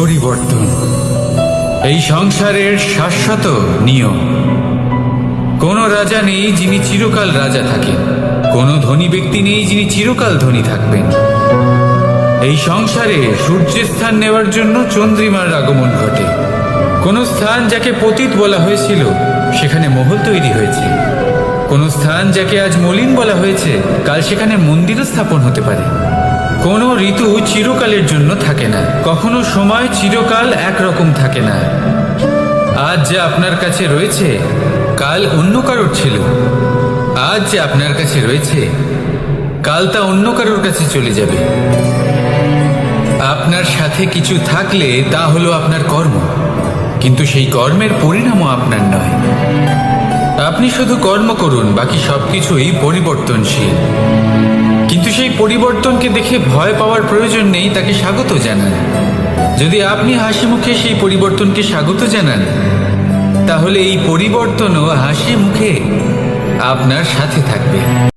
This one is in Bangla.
পরিবর্তন। এই সংসারের শাশ্বত নিয়ম। কোনো রাজা নেই যিনি চিরকাল রাজা থাকেন। কোনো ধনী ব্যক্তি নেই যিনি চিরকাল ধনী থাকবেন। এই সংসারে সূর্যের স্থান নেওয়ার জন্য চন্দ্রিমার আগমন ঘটে। কোন স্থান যাকে পতিত বলা হয়েছিল, সেখানে মহল তৈরি হয়েছে। কোন স্থান যাকে আজ মলিন বলা হয়েছে, কাল সেখানে মন্দিরও স্থাপন হতে পারে। কোনো ঋতু চিরকালের জন্য থাকে না। কখনো সময় চিরকাল একরকম থাকে না। আজ যে আপনার কাছে রয়েছে, কাল অন্য কারোর ছিল। আজ যে আপনার কাছে রয়েছে, কাল তা অন্য কারোর কাছে চলে যাবে। আপনার সাথে কিছু থাকলে তা হলো আপনার কর্ম। কিন্তু সেই কর্মের পরিণামও আপনার নয়। আপনি শুধু কর্ম করুন, বাকি সবকিছুই পরিবর্তনশীল। সেই পরিবর্তনকে দেখে ভয় পাওয়ার প্রয়োজন নেই, তাকে স্বাগত জানান। যদি আপনি হাসি মুখে সেই পরিবর্তনকে স্বাগত জানান, তাহলে এই পরিবর্তনও হাসি মুখে আপনার সাথে থাকবে।